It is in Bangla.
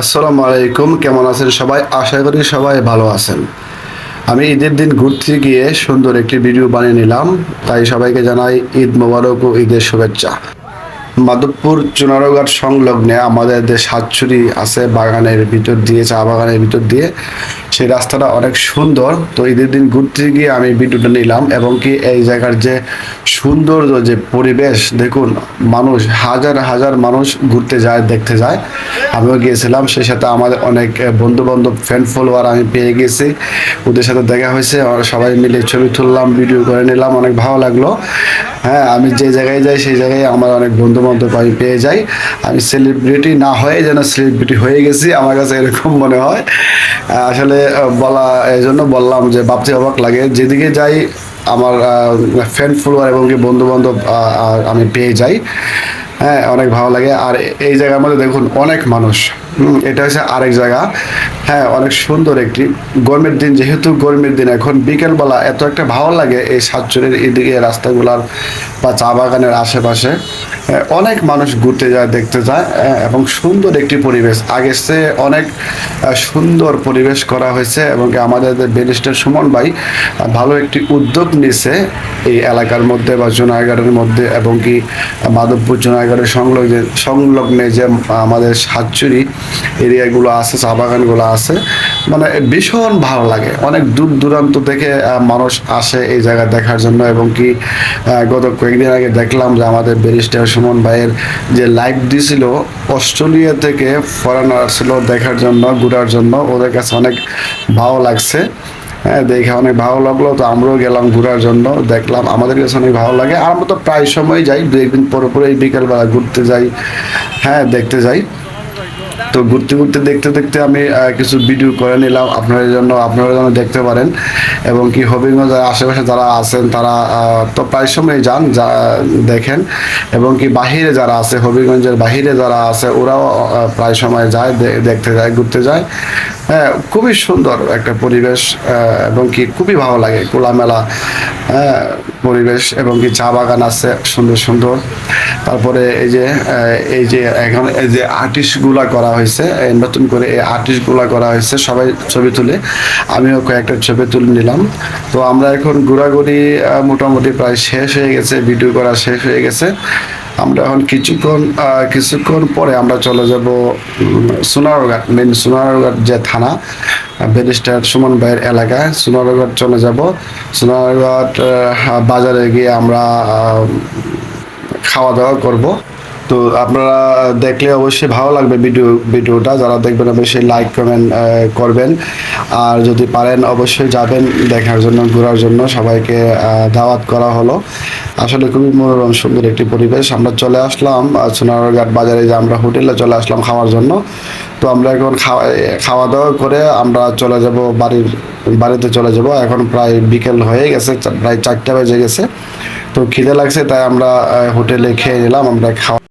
আসসালামু আলাইকুম, কেমন আছেন সবাই? আশা করি সবাই ভালো আছেন। আমি ঈদের দিন ঘুরতে গিয়ে সুন্দর একটি ভিডিও বানিয়ে নিলাম। তাই সবাইকে জানাই ঈদ মোবারক ও ঈদের শুভেচ্ছা। মাধবপুর চুনারঘাট সংলগ্নে আমাদের যে সাতচুরি আছে বাগানের ভিতর দিয়ে, চা বাগানের ভিতর দিয়ে, সেই রাস্তাটা অনেক সুন্দর। তো ঈদের দিন ঘুরতে গিয়ে আমি ভিডিওটা নিলাম এবং কি এই জায়গার যে সৌন্দর্য, যে পরিবেশ, দেখুন, মানুষ, হাজার হাজার মানুষ ঘুরতে যায়, দেখতে যায়। আমিও গিয়েছিলাম, সেই সাথে আমাদের অনেক বন্ধু বান্ধব ফ্রেন্ড ফলোয়ার আমি পেয়ে গেছি। ওদের সাথে দেখা হয়েছে সবাই মিলে ছবি তুললাম ভিডিও করে নিলাম, অনেক ভালো লাগল। হ্যাঁ আমি যে জায়গায় যাই, সেই জায়গায় আমার অনেক বন্ধু বান্ধব আমি পেয়ে যাই। আমি সেলিব্রিটি না হয়ে যেন সেলিব্রিটি হয়ে গেছি, আমার কাছে এরকম মনে হয়। আসলে বলা, এই জন্য বললাম যে ভাবতে অবাক লাগে। যেদিকে যাই, আমার ফ্রেন্ড ফলোয়ার এবং কি বন্ধু বান্ধব আমি পেয়ে যাই। হ্যাঁ অনেক ভালো লাগে। আর এই জায়গার মধ্যে দেখুন অনেক মানুষ। এটা হচ্ছে আরেক জায়গা। হ্যাঁ অনেক সুন্দর একটি গরমের দিন। যেহেতু গরমের দিন এখন বিকেলবেলা এত একটা ভালো লাগে এই সাতচুরের এদিকে রাস্তাগুলার বা চা বাগানের আশেপাশে। হ্যাঁ, অনেক মানুষ ঘুরতে যায় দেখতে যায় হ্যাঁ, এবং সুন্দর একটি পরিবেশ। আগের চেয়ে অনেক সুন্দর পরিবেশ করা হয়েছে এবং আমাদের ব্যারিস্টার সুমন ভাই ভালো একটি উদ্যোগ নিছে এই এলাকার মধ্যে বা জোনাইগাড়ের মধ্যে এবং কি মাধবপুর জোনাইগাড়ের সংলগ্নে সংলগ্নে যে আমাদের সাতচুরি এরিয়াগুলো আছে, চা বাগানগুলো আছে মানে ভীষণ ভালো লাগে। অনেক দূর দূরান্ত থেকে মানুষ আসে এই জায়গা দেখার জন্য এবং কি গত কয়েকদিন আগে দেখলাম যে আমাদের ব্যারিস্টার সুমন ভাইয়ের যে লাইভ দিছিল, অস্ট্রেলিয়া থেকে ফরেনার ছিল দেখার জন্য, ঘোরার জন্য, ওদের কাছে অনেক ভালো লাগছে। হ্যাঁ দেখে অনেক ভালো লাগল। তো আমরাও গেলাম ঘোরার জন্য। দেখলাম, আমাদের কাছে অনেক ভালো লাগে। আমরা তো প্রায় সময় যাই দু একদিন পরে বিকেলবেলা ঘুরতে যাই। হ্যাঁ দেখতে যাই। তো ঘুরতে ঘুরতে দেখতে দেখতে আমি কিছু ভিডিও করে নিলাম। আপনাদের জন্য, আপনারা যেন দেখতে পারেন। এবং কি হবিগঞ্জের আশেপাশে যারা আছেন, তারা তো প্রায় সময় যান, যা, দেখেন। এবং কি বাহিরে যারা আছে, হবিগঞ্জের বাহিরে যারা আছে, ওরাও প্রায় সময় যায় দেখতে যায়, ঘুরতে যায়। হ্যাঁ খুবই সুন্দর একটা পরিবেশ এবং কি খুবই ভালো লাগে। খোলামেলা পরিবেশ, এবং কি চা বাগান আছে, সুন্দর সুন্দর। তারপরে এই যে এই যে এখন এই যে আর্টিস্টগুলা করা হয়েছে নতুন করে এই আর্টিস্টগুলা করা হয়েছে, সবাই ছবি তুলে। আমিও কয়েকটা ছবি তুলে নিলাম। তো আমরা এখন ঘোরাঘুরি মোটামুটি প্রায় শেষ হয়ে গেছে ভিডিও করা শেষ হয়ে গেছে। আমরা এখন কিছুক্ষণ কিছুক্ষণ পরে আমরা চলে যাব সোনারঘাট মেন সোনারঘাট যে থানা ব্যারিস্টার সুমন ভাইয়ের এলাকায়। সোনারঘাট চলে যাব। সোনারঘাট বাজারে গিয়ে আমরা খাওয়া দাওয়া করব। তো আপনারা দেখলে অবশ্যই ভালো লাগবে ভিডিও ভিডিওটা যারা দেখবেন, অবশ্যই লাইক কমেন্ট করবেন। আর যদি পারেন, অবশ্যই যাবেন দেখার জন্য, ঘোরার জন্য। সবাইকে দাওয়াত করা হলো। আসলে খুবই মনোরম, সুন্দর একটি পরিবেশ। আমরা চলে আসলাম সোনারঘাট বাজারে যে আমরা হোটেলে চলে আসলাম খাওয়ার জন্য। তো আমরা এখন খাওয়া খাওয়া দাওয়া করে আমরা চলে যাব বাড়ির, বাড়িতে চলে যাব। এখন প্রায় বিকেল হয়ে গেছে, প্রায় চারটা বেজে গেছে। তো খিদে লাগছে, তাই আমরা হোটেলে খেয়ে নিলাম, আমরা খাওয়া